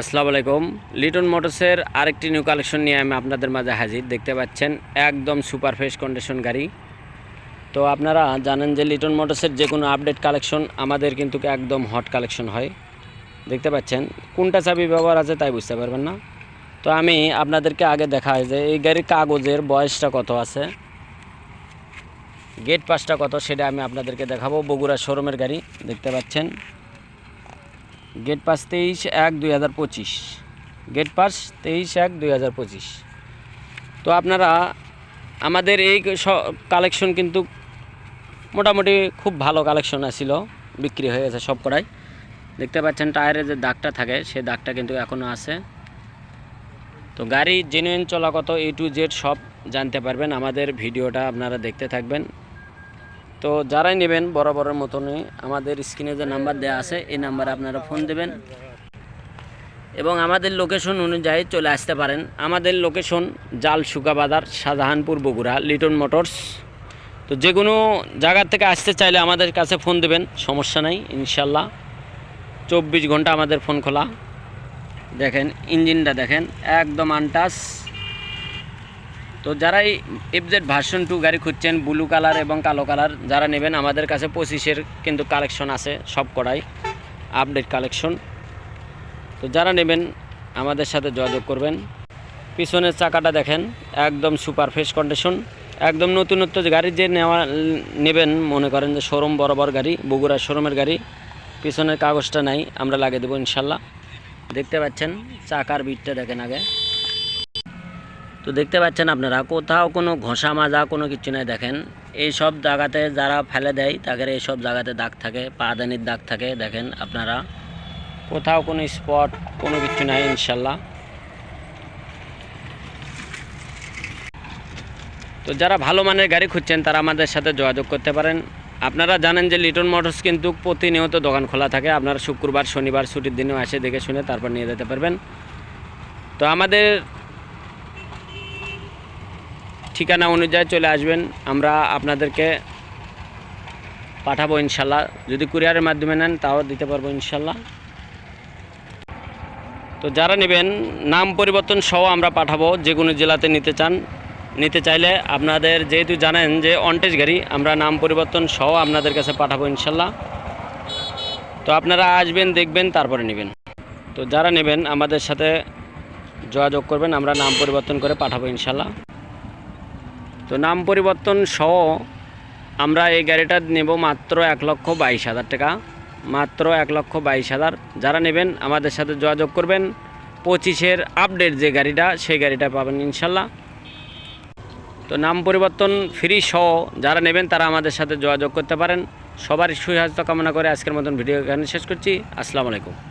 আসসালামু আলাইকুম। লিটন মোটরসের আরেকটি নিউ কালেকশন নিয়ে আমি আপনাদের মাঝে হাজির। দেখতে পাচ্ছেন, একদম সুপার ফ্রেশ কন্ডিশন গাড়ি। তো আপনারা জানেন যে লিটন মোটরসের যে কোনো আপডেট কালেকশন আমাদের কিন্তু একদম হট কালেকশন হয়। দেখতে পাচ্ছেন, কোনটা চাবি ব্যবহার আছে তাই বুঝতে পারবেন না। তো আমি আপনাদেরকে আগে দেখাই যে এই গাড়ির কাগজের বয়সটা কত আছে গেট পাসটা কত সেটা আমি আপনাদেরকে দেখাবো। বগুড়া শোরুমের গাড়ি, দেখতে পাচ্ছেন। গেট পাস তেইশ এক দুই হাজার পঁচিশ। গেট পাস তেইশ এক দুই হাজার পঁচিশ। তো আপনারা, আমাদের এই কালেকশন কিন্তু মোটামুটি খুব ভালো কালেকশন আছিল বিক্রি হয়ে গেছে সব কটাই। দেখতে পাচ্ছেন টায়ারে যে দাগটা থাকে, সেই দাগটা কিন্তু এখনও আছে। তো গাড়ি জেনুইন চলা কত এ টু জেড সব জানতে পারবেন। আমাদের ভিডিওটা আপনারা দেখতে থাকবেন। তো যারাই নেবেন বরাবরের মতনই আমাদের স্ক্রিনে যে নাম্বার দেওয়া আছে, এই নাম্বারে আপনারা ফোন দেবেন। এবং আমাদের লোকেশন অনুযায়ী চলে আসতে পারেন। আমাদের লোকেশন জাল বাজার, শাহজাহানপুর, বগুড়া, লিটন মোটরস। তো যে কোনো জায়গার থেকে আসতে চাইলে আমাদের কাছে ফোন দেবেন, সমস্যা নাই, ইনশাল্লাহ। চব্বিশ ঘণ্টা আমাদের ফোন খোলা। দেখেন, ইঞ্জিনটা দেখেন, একদম আনটাস তো যারাই এফজেড ভার্সন টু গাড়ি খুঁজছেন ব্লু কালার এবং কালো কালার যারা নেবেন, আমাদের কাছে পঁচিশের কিন্তু কালেকশন আছে, সব কটাই আপডেট কালেকশন তো যারা নেবেন, আমাদের সাথে যোগাযোগ করবেন। পিছনের চাকাটা দেখেন, একদম সুপার ফ্রেশ কন্ডিশন একদম নতুনত্ব গাড়ি যে নেওয়া, নেবেন, মনে করেন যে শোরুম বরাবর গাড়ি, বগুড়া শোরুমের গাড়ি, পিছনের কাগজটা নাই, আমরা লাগিয়ে দেবো ইনশাল্লাহ। দেখতে পাচ্ছেন, চাকার বিটটা দেখেন আগে। তো দেখতে পাচ্ছেন আপনারা, কোথাও কোনো ঘষা মাজা কোনো কিছু নাই দেখেন। এই সব জায়গাতে যারা ফেলে দেয়, তাদের এই সব জায়গাতে দাগ থাকে পাদানির দাগ থাকে, দেখেন আপনারা। কোথাও কোনো স্পট, কোনো কিছু নাই, ইনশাল্লাহ। তো যারা ভালো মানের গাড়ি খুঁজছেন, তারা আমাদের সাথে যোগাযোগ করতে পারেন। আপনারা জানেন যে লিটন মোটরস কিন্তু প্রতিনিয়ত দোকান খোলা থাকে। আপনারা শুক্রবার, শনিবার ছুটির দিনেও এসে দেখে শুনে তারপর নিয়ে যেতে পারবেন। তো আমাদের ঠিকানা অনুযায়ী চলে আসবেন। আমরা আপনাদেরকে পাঠাবো ইনশাল্লাহ। যদি কুরিয়ারের মাধ্যমে নেন, তাও দিতে পারব ইনশাল্লাহ। তো যারা নেবেন, নাম পরিবর্তন সহ আমরা পাঠাবো। যে কোনো জেলাতে নিতে চান, নিতে চাইলে আপনাদের যেহেতু জানেন যে অনটেজ গাড়ি, আমরা নাম পরিবর্তন সহ আপনাদের কাছে পাঠাবো ইনশাল্লাহ। তো আপনারা আসবেন, দেখবেন, তারপরে নেবেন। তো যারা নেবেন, আমাদের সাথে যোগাযোগ করবেন, আমরা নাম পরিবর্তন করে পাঠাবো ইনশাল্লাহ। তো নাম পরিবর্তন সহ আমরা এই গাড়িটা নেব মাত্র এক লক্ষ বাইশ হাজার টাকা। মাত্র এক লক্ষ বাইশ হাজার। যারা নেবেন, আমাদের সাথে যোগাযোগ করবেন। পঁচিশের আপডেট যে গাড়িটা, সেই গাড়িটা পাবেন ইনশাল্লাহ। তো নাম পরিবর্তন ফ্রি সহ যারা নেবেন, তারা আমাদের সাথে যোগাযোগ করতে পারেন। সবার সুস্বাস্থ্য কামনা করে আজকের মতন ভিডিও এখানে শেষ করছি। আসসালামু আলাইকুম।